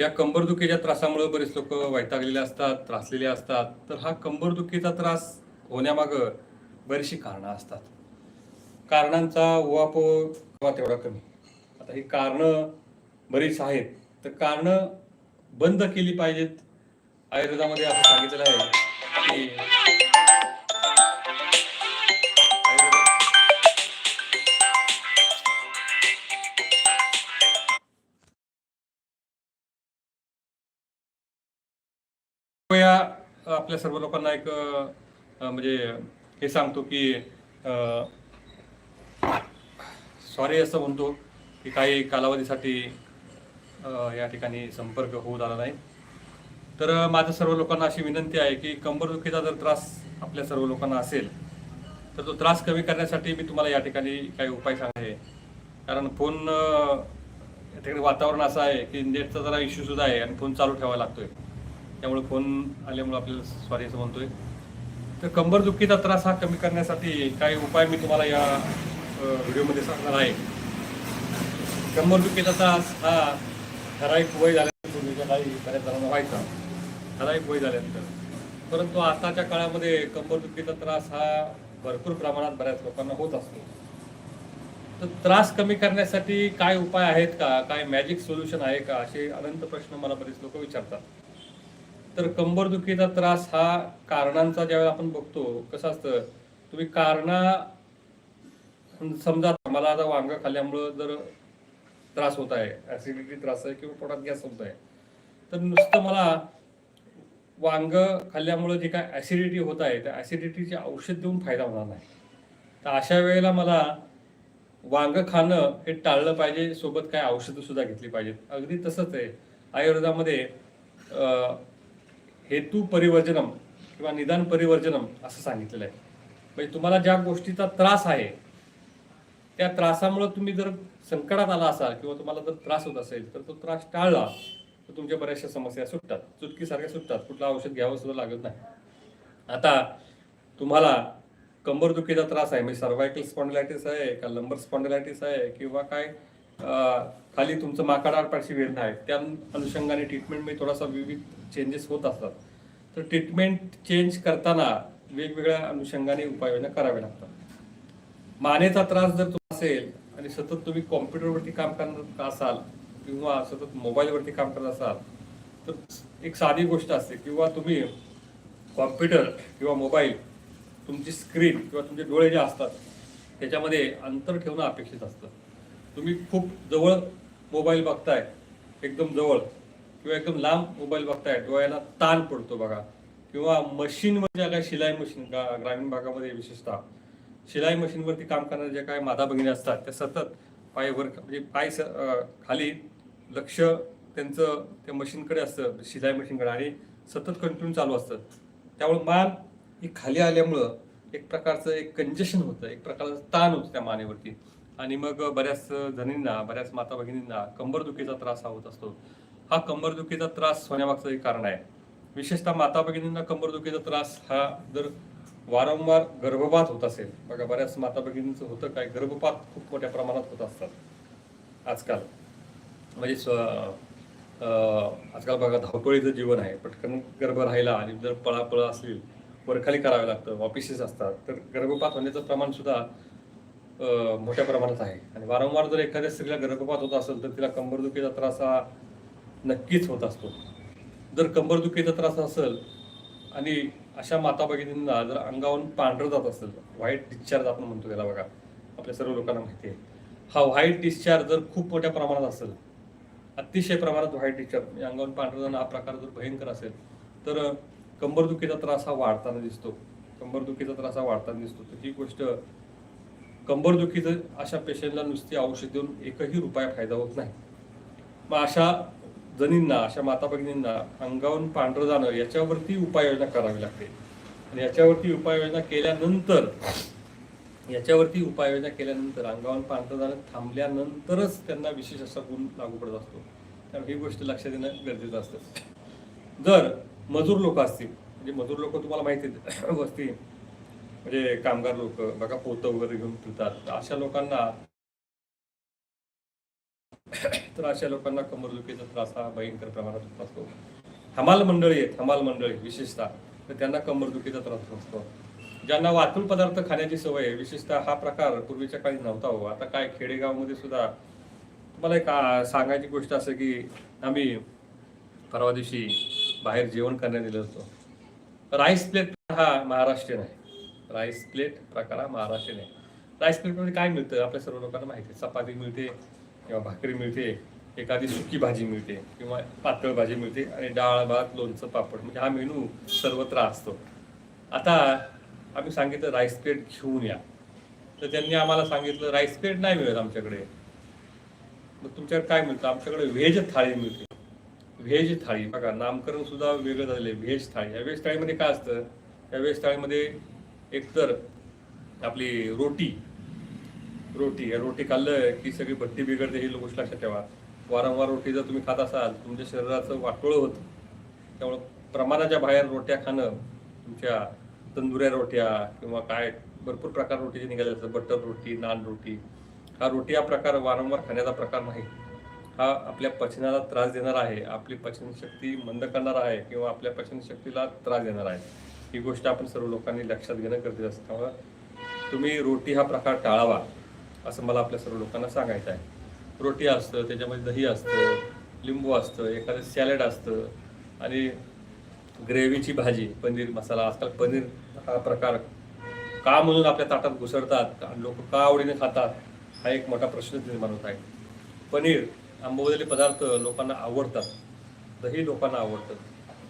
या कंबरदुखीच्या त्रासामुळे बरेच लोक वैतागलेले असतात त्रासलेले असतात. तर हा कंबरदुखीचा त्रास होण्यामागं बरीचशी कारणं असतात. कारणांचा उहापोह तेवढा कमी. आता ही कारणं बरीच आहेत. तर कारणं बंद केली पाहिजेत. आयुर्वेदामध्ये असं सांगितलेलं आहे की आपल्या सर्व लोकांना एक म्हणजे हे सांगतो की सॉरी असं म्हणतो की काही कालावधीसाठी या ठिकाणी संपर्क होऊ झाला नाही. तर माझं सर्व लोकांना अशी विनंती आहे की कंबरदुखीचा जर त्रास आपल्या सर्व लोकांना असेल तर तो त्रास कमी करण्यासाठी मी तुम्हाला या ठिकाणी काही उपाय सांगते. कारण फोन या ठिकाणी वातावरण असं आहे की नेटचा जरा इश्यूसुद्धा आहे आणि फोन चालू ठेवावा लागतोय. त्यामुळे फोन आल्यामुळे आपल्याला सॉरी असं म्हणतोय. तर कंबरदुखीचा त्रास हा कमी करण्यासाठी काही उपाय मी तुम्हाला या व्हिडिओमध्ये सांगणार आहे. कंबरदुखीचा त्रास हा ठराविक वय झाल्यानंतर काही बऱ्याच जणांना व्हायचा ठराविक वय झाल्यानंतर. परंतु आताच्या काळामध्ये कंबरदुखीचा त्रास हा भरपूर प्रमाणात बऱ्याच लोकांना होत असतो. तर त्रास कमी करण्यासाठी काय उपाय आहेत का? काय मॅजिक सोल्युशन आहे का? असे अनंत प्रश्न मला बरेच लोक विचारतात. तर कंबरदुखीचा त्रास हा कारणांचा ज्यावेळेला आपण बघतो कसं असतं तुम्ही कारणा समजा मला आता वांग खाल्ल्यामुळं जर त्रास होत आहे ऍसिडिटी त्रास आहे किंवा पोटात गॅस होत आहे तर नुसतं मला वांग खाल्ल्यामुळं जे काय ऍसिडिटी होत आहे त्या ऍसिडिटीचे औषध देऊन फायदा होणार नाही. तर अशा वेळेला मला वांग खाणं हे टाळलं पाहिजे सोबत काय औषधं सुद्धा घेतली पाहिजेत. अगदी तसंच आहे. आयुर्वेदामध्ये हेतू परिवर्जनम किंवा निदान परिवर्जनम असं सांगितलेलं आहे. म्हणजे तुम्हाला ज्या गोष्टीचा त्रास आहे त्या त्रासामुळे तुम्ही जर संकटात आला असाल किंवा तुम्हाला जर त्रास होत असेल तर तो त्रास टाळला तर तुमच्या बऱ्याचशा समस्या सुटतात. चुटकीसारख्या सुटतात. कुठलं औषध घ्यावं सुद्धा लागत नाही. आता तुम्हाला कंबरदुखीचा त्रास आहे म्हणजे सर्वायकल स्पॉन्डिलायटिस आहे का लंबर स्पॉन्डिलायटिस आहे किंवा काय खाली तुमचं माकाडापारची वेदना आहे. त्या अनुषंगाने ट्रीटमेंटमध्ये थोडासा विविध चेंजेस होत असतात. तर ट्रीटमेंट चेंज करताना वेगवेगळ्या अनुषंगाने उपाययोजना कराव्या लागतात. मानेचा त्रास जर तुम्हाला असेल आणि सतत तुम्ही कॉम्प्युटरवरती काम करत असाल किंवा सतत मोबाईलवरती काम करत असाल तर एक साधी गोष्ट असते किंवा तुम्ही कॉम्प्युटर किंवा मोबाईल तुमची स्क्रीन किंवा तुमचे डोळे जे असतात त्याच्यामध्ये अंतर ठेवणं अपेक्षित असतं. तुम्ही खूप जवळ मोबाईल बघताय एकदम जवळ किंवा एकदम लांब मोबाईल बघताय डोळ्याला ताण पडतो बघा. किंवा मशीन म्हणजे काय शिलाई मशीन ग्रामीण भागामध्ये विशेषतः शिलाई मशीनवरती काम करणाऱ्या ज्या काय माता भगिनी असतात त्या सतत पायवर म्हणजे पाय स- खाली लक्ष त्यांचं त्या मशीनकडे असतं शिलाई मशीनकडे आणि सतत कंटिन्यू चालू असतं. त्यामुळे मान ही खाली आल्यामुळं एक प्रकारचं एक कंजेशन होतं एक प्रकारचं ताण होतं त्या मानेवरती. आणि मग बऱ्याच जणींना बऱ्याच माता भगिनींना कंबरदुखीचा त्रास हा होत असतो. हा कंबरदुखीचा त्रास होण्यामागचं एक कारण आहे. विशेषतः माता भगिनींना कंबरदुखीचा त्रास हा जर वारंवार गर्भपात होत असेल बघा बऱ्याच माता भगिनींचं होतं काय गर्भपात खूप मोठ्या प्रमाणात होत असतात. आजकाल. म्हणजे स्व आजकाल बघा धावपळीचं जीवन आहे. पटकन गर्भ राहिला आणि जर पळापळ असली वरखाली करावं लागतं ऑफिसेस असतात तर गर्भपात होण्याचं प्रमाण सुद्धा मोठ्या प्रमाणात आहे. आणि वारंवार जर एखाद्या स्त्रीला गर्भपात होत असेल तर तिला कंबरदुखीचा त्रास हा नक्कीच होत असतो. जर कंबरदुखीचा त्रास असेल आणि अशा माता भगिनींना जर अंगावरून पांढरं जात असेल व्हाईट डिस्चार्ज आपण म्हणतो त्याला बघा. आपल्या सर्व लोकांना माहिती आहे. हा व्हाईट डिस्चार्ज जर खूप मोठ्या प्रमाणात असेल अतिशय प्रमाणात व्हाईट डिस्चार्ज म्हणजे अंगावरून पांढरं जाणं हा प्रकार जर भयंकर असेल तर कंबरदुखीचा त्रास हा वाढताना दिसतो. कंबरदुखीचा त्रास हा वाढताना दिसतो. तर ही गोष्ट कंबरदुखीचं अशा पेशंटला नुसती औषध देऊन एकही रुपया फायदा होत नाही. मग अशा जणींना अशा माता भगिनींना अंगावरून पांढरं जाणं याच्यावरती उपाययोजना करावी लागते. आणि याच्यावरती उपाययोजना केल्यानंतर याच्यावरती उपाययोजना केल्यानंतर अंगावरून पांढरं जाणं थांबल्यानंतरच त्यांना विशेष असा गुण लागू पडत असतो. त्यामुळे ही गोष्ट लक्षात येणं गरजेचं असतं. जर मजूर लोक असतील म्हणजे मजूर लोक तुम्हाला माहिती आहेत वस्ती म्हणजे कामगार लोक बघा पोतं वगैरे घेऊन फिरतात. अशा लोकांना तर अशा लोकांना कमरदुखीचा त्रास हा भयंकर प्रमाणात होत असतो. हमाल मंडळी आहेत हमाल मंडळी विशेषतः. तर त्यांना कंबरदुखीचा त्रास असतो. ज्यांना वातून पदार्थ खाण्याची सवय आहे विशेषतः हा प्रकार पूर्वीच्या काळी नव्हता हो. आता काय खेडेगावमध्ये सुद्धा तुम्हाला एक सांगायची गोष्ट असं की आम्ही परवा दिवशी बाहेर जेवण करण्यात दिलं होतं. राईस प्लेट हा महाराष्ट्रीयन आहे. राईस प्लेट प्रकार हा महाराष्ट्रीयन आहे. राईस प्लेटमध्ये म्हणजे काय मिळतं? आपल्या सर्व लोकांना माहिती आहे. चपाती मिळते किंवा भाकरी मिळते एखादी सुकी भाजी मिळते किंवा पातळ भाजी मिळते आणि डाळ भात लोणचं पापड म्हणजे हा मेनू सर्वत्र असतो. आता आम्ही सांगितलं राईस प्लेट घेऊन या. तर त्यांनी आम्हाला सांगितलं राईस प्लेट नाही मिळत आमच्याकडे. मग तुमच्याकडे काय मिळतं? आमच्याकडे व्हेज थाळी मिळते. व्हेज थाळी बघा नामकरण सुद्धा वेगळं झालेलं आहे. व्हेज थाळी. या व्हेज थाळीमध्ये काय असतं? या व्हेज थाळीमध्ये एकतर आपली रोटी रोटी रोटी खाल्लं की सगळी भट्टी बिघडते ही गोष्ट लक्षात ठेवा. वारंवार रोटी जर तुम्ही खात असाल तुमच्या शरीराचं वाटोळं होतं. त्यामुळं प्रमाणाच्या बाहेर रोट्या खाणं तुमच्या तंदुऱ्या रोट्या किंवा काय भरपूर प्रकार रोटीचे निघाले असतात. बटर रोटी नान रोटी. हा रोटी हा प्रकार वारंवार खाण्याचा प्रकार नाही. हा आपल्या पचनाला त्रास देणार आहे. आपली पचनशक्ती मंद करणार आहे किंवा आपल्या पचनशक्तीला त्रास देणार आहे. ही गोष्ट आपण सर्व लोकांनी लक्षात घेणं गरजेचं असतं. त्यामुळं तुम्ही रोटी हा प्रकार टाळावा असं मला आपल्या सर्व लोकांना सांगायचं आहे. रोटी असतं त्याच्यामध्ये दही असतं लिंबू असतं एखादं सॅलड असतं आणि ग्रेव्हीची भाजी पनीर मसाला. आजकाल पनीर हा प्रकार का म्हणून आपल्या ताटात घुसळतात आणि लोक का आवडीने खातात हा एक मोठा प्रश्न निर्माण होत आहे. पनीर आंबवलेले पदार्थ लोकांना आवडतात. दही लोकांना आवडतं.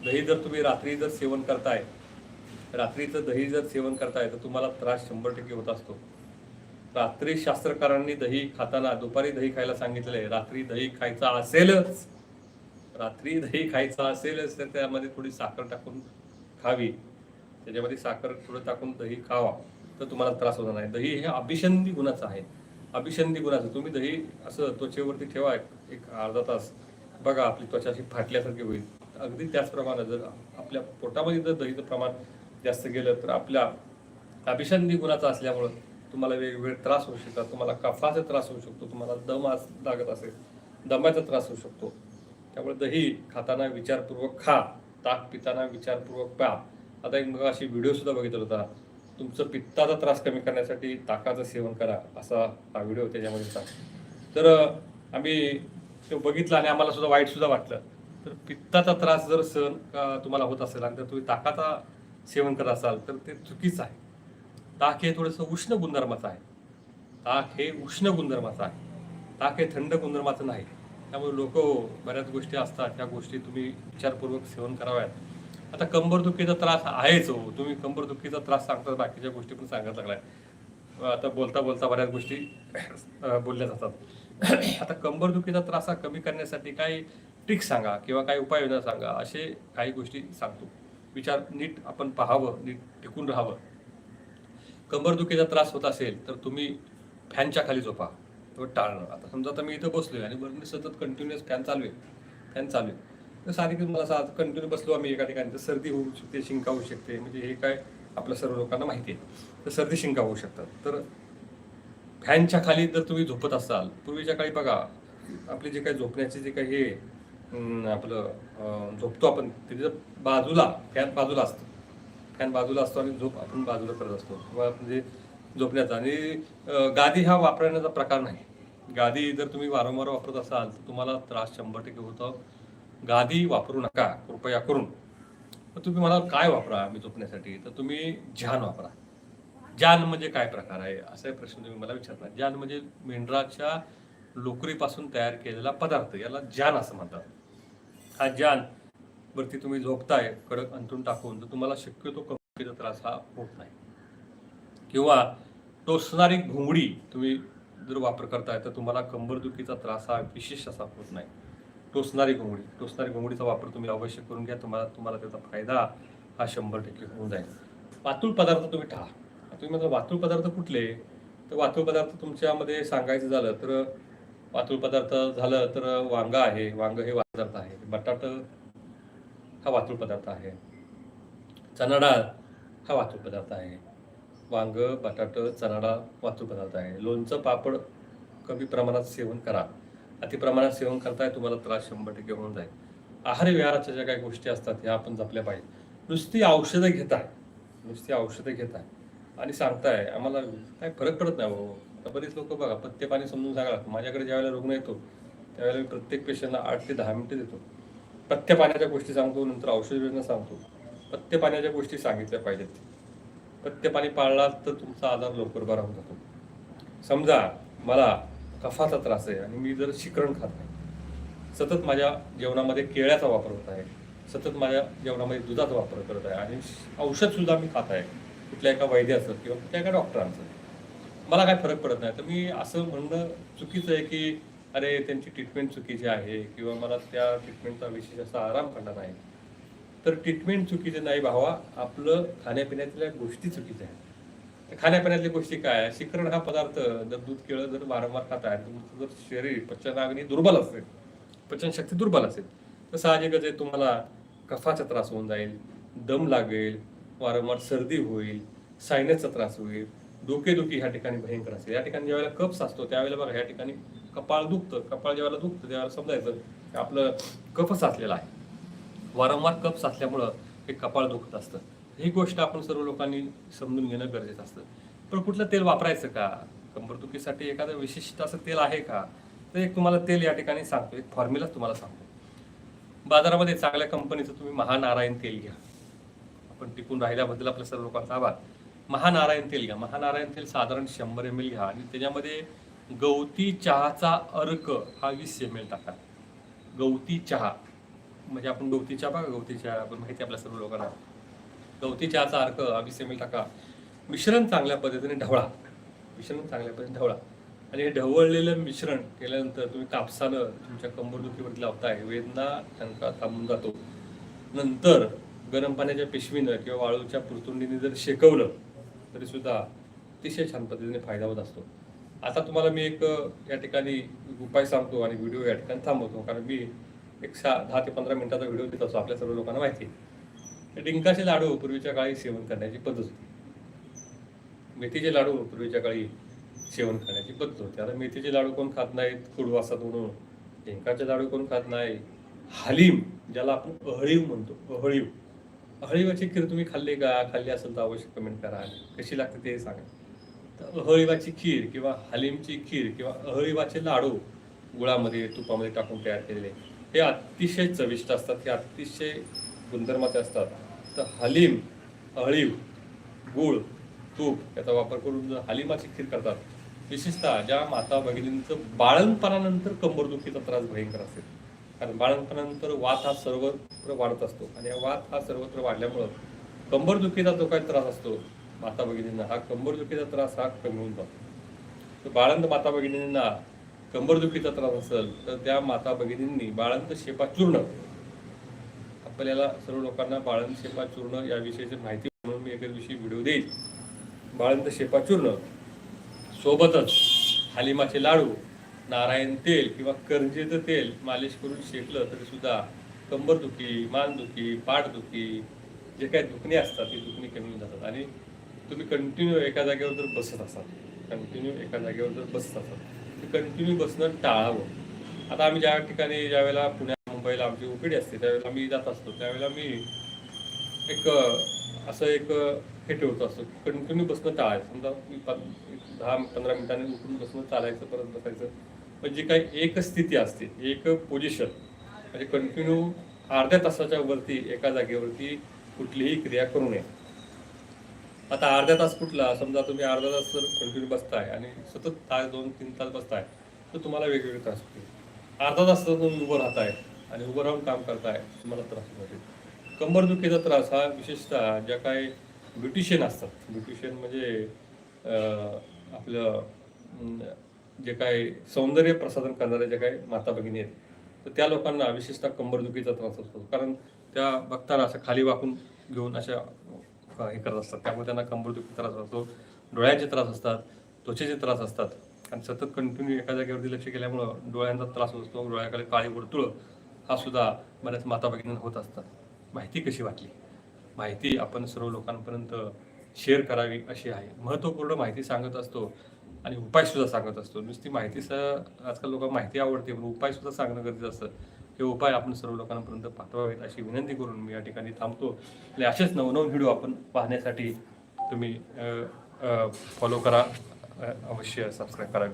दही जर तुम्ही रात्री जर सेवन करताय रात्रीचं दही जर सेवन करताय तर तुम्हाला त्रास शंभर टक्के होत असतो. रात्री शास्त्रकारांनी दही खाताना दुपारी दही खायला सांगितलेलं आहे रात्री दही खायचं असेलच. रात्री दही खायचं असेलच तर त्यामध्ये थोडी साखर टाकून खावी. त्याच्यामध्ये साखर थोडं टाकून दही खावा तर तुम्हाला त्रास होणार नाही. दही हे अभिषंदी गुणाचं आहे. अभिषंदी गुणाचं. तुम्ही दही असं त्वचेवरती ठेवा एक- एक अर्धा तास. बघा आपली त्वचा अशी फाटल्यासारखी होईल. अगदी त्याचप्रमाणे जर आपल्या पोटामध्ये जर दहीचं प्रमाण जास्त गेलं तर आपल्या अभिषंधी गुणाचा असल्यामुळं तुम्हाला वेगवेगळे त्रास होऊ शकतात. तुम्हाला कफाचा त्रास होऊ शकतो. तुम्हाला दम लागत असेल दमाचा त्रास होऊ शकतो. त्यामुळे दही खाताना विचारपूर्वक खा ताक पिताना विचारपूर्वक प्या. आता एक मग अशी व्हिडिओसुद्धा बघितला होता. तुमचं पित्ताचा त्रास कमी करण्यासाठी ताकाचं सेवन करा असा हा व्हिडिओ त्याच्यामध्ये होता. तर आम्ही तो बघितला आणि आम्हाला सुद्धा वाईटसुद्धा वाटलं. तर पित्ताचा त्रास जर सहन तुम्हाला होत असेल आणि तर तुम्ही ताकाचा सेवन करत असाल तर ते चुकीचं आहे. ताक हे थोडंसं उष्ण गुणधर्माचं आहे. ताक हे उष्ण गुणधर्माचं आहे. ताक हे थंड गुणधर्माचं नाही. त्यामुळे लोक बऱ्याच गोष्टी असतात त्या गोष्टी तुम्ही विचारपूर्वक सेवन कराव्यात. आता कंबरदुखीचा त्रास आहेच हो. तुम्ही कंबरदुखीचा त्रास सांगता बाकीच्या गोष्टी पण सांगत लागल्या. आता बोलता बोलता बऱ्याच गोष्टी बोलल्या जातात. आता कंबरदुखीचा त्रास हा कमी करण्यासाठी काही ट्रिक्स सांगा किंवा काही उपाययोजना सांगा असे काही गोष्टी सांगतो. विचार नीट आपण पाहावं नीट टिकून राहावं. कंबरदुखीचा त्रास होत असेल तर तुम्ही फॅनच्या खाली झोपा. किंवा टाळणं आता समजा आता मी इथं बसलोय आणि बरं मी सतत कंटिन्युअस फॅन चालू आहे. फॅन चालू आहे. तर साधी मला असं कंटिन्यू बसलो आम्ही एका ठिकाणी तर सर्दी होऊ शकते शिंका होऊ शकते. म्हणजे हे काय आपल्या सर्व लोकांना माहिती आहे. तर सर्दी शिंका होऊ शकतात. तर फॅनच्या खाली जर तुम्ही झोपत असाल पूर्वीच्या काळी बघा आपले जे काही झोपण्याचे जे काही हे आपलं झोपतो आपण. त्याच्या बाजूला फॅन बाजूला असतं. फॅन बाजूला असतो आणि झोप आपण बाजूला करत असतो. किंवा म्हणजे झोपण्याचा. आणि गादी हा वापरण्याचा प्रकार नाही. गादी जर तुम्ही वारंवार वापरत असाल तर तुम्हाला त्रास शंभर टक्के होतो. गादी वापरू नका कृपया करून. तर तुम्ही मला काय वापरा मी झोपण्यासाठी? तर तुम्ही ध्यान वापरा. ज्ञान म्हणजे काय प्रकार आहे? असा प्रश्न तुम्ही मला विचारला ज्ञान म्हणजे मेंढराच्या लोकरीपासून तयार केलेला पदार्थ. याला ज्ञान असं म्हणतात. हा जान वरती तुम्ही झोपताय कडक अंथरून टाकून. तर तुम्हाला शक्यतो कमरेचा त्रास हा होत नाही. किंवा टोचणारी घोंगडी तुम्ही जर वापर करताय तर तुम्हाला कंबरदुखीचा त्रास हा विशेष असा होत नाही. टोचणारी घोंगडी. टोचणारी घोंगडीचा वापर तुम्ही अवश्य करून घ्या. तुम्हाला तुम्हाला त्याचा फायदा हा शंभर टक्के होऊन जाईल. वातूळ पदार्थ तुम्ही टाळा तुम्ही म्हणजे वातूळ पदार्थ कुठले? तर वातूळ पदार्थ तुमच्यामध्ये सांगायचं झालं तर वातुळ पदार्थ झालं तर वांग आहे वांग हे पदार्थ आहे. बटाट हा वातूळ पदार्थ आहे. चणा डाळ हा वातूळ पदार्थ आहे. वांग बटाट चणा डाळ वातूळ पदार्थ आहे. लोणचं पापड कमी प्रमाणात सेवन करा. अतिप्रमाणात सेवन करताय तुम्हाला त्रास शंभर टक्के होऊन जाईल. आहार विहाराच्या ज्या काही गोष्टी असतात ह्या आपण जपल्या पाहिजे. नुसती औषधं घेताय. नुसती औषधं घेताय. आणि सांगताय आम्हाला काय फरक पडत नाही हो. आता बरीच लोक बघा पत्ते पाणी समजून सांगा माझ्याकडे ज्यावेळेला रुग्ण येतो त्यावेळेला मी प्रत्येक पेशंटला आठ ते दहा मिनिटं देतो. पथ्य पाण्याच्या गोष्टी सांगतो नंतर औषध योजना सांगतो. पथ्य पाण्याच्या गोष्टी सांगितल्या पाहिजेत. पथ्य पाणी पाळला तर तुमचा आजार लवकर बरा होऊन जातो. समजा मला कफाचा त्रास आहे आणि मी जर शिकरण खात नाही. सतत माझ्या जेवणामध्ये केळ्याचा वापर होत आहे. सतत माझ्या जेवणामध्ये दुधाचा वापर करत आहे. आणि औषधसुद्धा मी खात आहे. कुठल्या एका वैद्याचं किंवा कुठल्या एका डॉक्टरांचं मला काय फरक पडत नाही. तर मी असं म्हणणं चुकीचं आहे की अरे त्यांची ट्रीटमेंट चुकीची आहे किंवा मला त्या ट्रीटमेंटचा विशेष असा आराम करणार नाही. तर ट्रीटमेंट चुकीचे नाही भावा. आपलं खाण्यापिण्यातल्या गोष्टी चुकीच्या आहेत. खाण्यापिण्यातल्या गोष्टी काय? आहे शिकरण हा पदार्थ जर दूध केळं जर वारंवार खात आहे तुमचं जर शरीर पचनाग्नी दुर्बल असेल पचनशक्ती दुर्बल असेल तर साहजिकच आहे तुम्हाला कफाचा त्रास होऊन जाईल दम लागेल वारंवार सर्दी होईल सायनसचा त्रास होईल डोकेदुखी ह्या ठिकाणी भयंकर असते. या ठिकाणी ज्यावेळेला कप्स असतो त्यावेळेला बघा या ठिकाणी कपाळ दुखतं. कपाळ ज्यावेळेला दुखतं त्यावेळेला समजायचं की आपलं कफ साचलेला आहे. वारंवार कप साचल्यामुळं हे कपाळ दुखत असतं. ही गोष्ट आपण सर्व लोकांनी समजून घेणं गरजेचं असतं. पण कुठलं तेल वापरायचं का? कंबरदुखीसाठी एखादं विशिष्ट असं तेल आहे का? तर एक तुम्हाला तेल या ठिकाणी सांगतो. एक फॉर्म्युलाच तुम्हाला सांगतो. बाजारामध्ये चांगल्या कंपनीचं तुम्ही महानारायण तेल घ्या. आपण टिकून राहिल्याबद्दल आपल्या सर्व लोकांचा आभार. महानारायण तेल घ्या. महानारायण तेल साधारण शंभर एम एल घ्या आणि त्याच्यामध्ये गवती चहाचा अर्क हा वीस एम एल टाका. गवती चहा. म्हणजे आपण गवती चहा बघा गवती चहा आपण माहिती आहे आपल्या सर्व लोकांना. गवती चहाचा अर्क हा वीस एम एल टाका. मिश्रण चांगल्या पद्धतीने ढवळा. मिश्रण चांगल्या पद्धतीने ढवळा. आणि हे ढवळलेलं मिश्रण केल्यानंतर तुम्ही कापसानं तुमच्या कंबरदुखीवरती लावताय वेदना त्यांचा थांबून जातो. नंतर गरम पाण्याच्या पिशवीनं किंवा वाळूच्या पुरतुंडीने जर शेकवलं तरीसुद्धा अतिशय छान पद्धतीने फायदा होत असतो. आता तुम्हाला मी एक या ठिकाणी उपाय सांगतो आणि व्हिडिओ या ठिकाणी थांबवतो. कारण मी एक सहा दहा ते पंधरा मिनिटाचा व्हिडिओ देत असतो. आपल्या सर्व लोकांना माहिती आहे. डिंकाचे लाडू पूर्वीच्या काळी सेवन करण्याची पद्धत होती. मेथीचे लाडू पूर्वीच्या काळी सेवन करण्याची पद्धत होती. आता मेथीचे लाडू कोण खात नाहीत? कडू असतात म्हणून. डिंकाचे लाडू कोण खात नाही? हालीम ज्याला आपण अहळीव म्हणतो. अहळीव हळीवाची खीर तुम्ही खाल्ली का? खाल्ली असेल तर अवश्य कमेंट करा. कशी लागते ते सांगा. तर अहळीवाची खीर किंवा हलीमची खीर किंवा अहळीवाचे लाडू गुळामध्ये तुपामध्ये टाकून तयार केलेले हे अतिशय चविष्ट असतात. हे अतिशय गुणधर्माचे असतात. तर हलीम अळीव गुळ तूप याचा वापर करून जर हलिमाची खीर करतात विशेषतः ज्या माता भगिनींचं बाळणपणानंतर कंबरदुखीचा त्रास भयंकर असेल. कारण बाळंतपणानंतर वात हा सर्वत्र वाढत असतो. आणि वात हा सर्वत्र वाढल्यामुळं कंबरदुखीचा जो काही त्रास असतो माता भगिनींना हा कंबरदुखीचा त्रास हा कमी होऊन जातो. तर बाळंत माता भगिनींना कंबरदुखीचा त्रास असेल तर त्या माता भगिनींनी बाळंत शेपा चूर्ण आपल्याला सर्व लोकांना बाळंत शेपा चूर्ण याविषयीची माहिती म्हणून मी एका दिवशी व्हिडिओ देईल. बाळंत शेपा चूर्ण सोबतच हालिमाचे लाडू नारायण तेल किंवा करंजेचं तेल मालिश करून शेकलं तरी सुद्धा कंबरदुखी मानदुखी पाठदुखी जे काही दुखणी असतात ती दुखणी कमी होऊन जातात. आणि तुम्ही कंटिन्यू एका जागेवर जर बसत असाल कंटिन्यू एका जागेवर जर बसत असाल तर कंटिन्यू बसणं टाळावं. आता आम्ही ज्या ठिकाणी ज्यावेळेला पुण्या मुंबईला आमची उकडी असते त्यावेळेला आम्ही जात असतो त्यावेळेला मी एक असं एक हे ठेवतो असतो कंटिन्यू बसणं टाळायचं. समजा मी एक दहा पंधरा मिनिटांनी उठून बसणं चालायचं परत बसायचं. पण जी काही एक स्थिती असते एक पोझिशन म्हणजे कंटिन्यू अर्ध्या तासाच्या वरती एका जागेवरती कुठलीही क्रिया करू नये. आता अर्धा तास कुठला? समजा तुम्ही अर्धा तास जर कंटिन्यू बसताय आणि सतत तास दोन तीन तास बसताय तर तुम्हाला वेगवेगळे त्रास होतील. अर्धा तास तुम्ही उभं राहताय आणि उभं राहून काम करताय तुम्हाला त्रास होतील कंबरदुखीचा त्रास हा विशेषतः ज्या काही ब्युटिशियन असतात. ब्युटिशियन म्हणजे आपलं जे काय सौंदर्य प्रसाधन करणाऱ्या जे काही माता भगिनी आहेत तर त्या लोकांना विशेषतः कंबरदुखीचा त्रास असतो. कारण त्या बघताना असं खाली वाकून घेऊन अशा हे करत असतात. त्यामुळे त्यांना कंबरदुखी त्रास असतो डोळ्याचे त्रास असतात त्वचेचे त्रास असतात. आणि सतत कंटिन्यू एका जागेवरती लक्ष केल्यामुळं डोळ्यांचा त्रास असतो डोळ्याकडे काळी वर्तुळ हा सुद्धा बऱ्याच माता भगिनींना होत असतात. माहिती कशी वाटली? माहिती आपण सर्व लोकांपर्यंत शेअर करावी अशी आहे. महत्त्वपूर्ण माहिती सांगत असतो. आणि उपाय सुद्धा सांगत असतो. नुसती माहिती स आजकाल लोकांना माहिती आवडते पण उपाय सुद्धा सांगणं गरजेचं असतं. हे उपाय आपण सर्व लोकांपर्यंत पाठवावेत अशी विनंती करून मी या ठिकाणी थांबतो. आणि असेच नवनवीन व्हिडिओ आपण पाहण्यासाठी तुम्ही फॉलो करा. अवश्य सबस्क्राईब करा.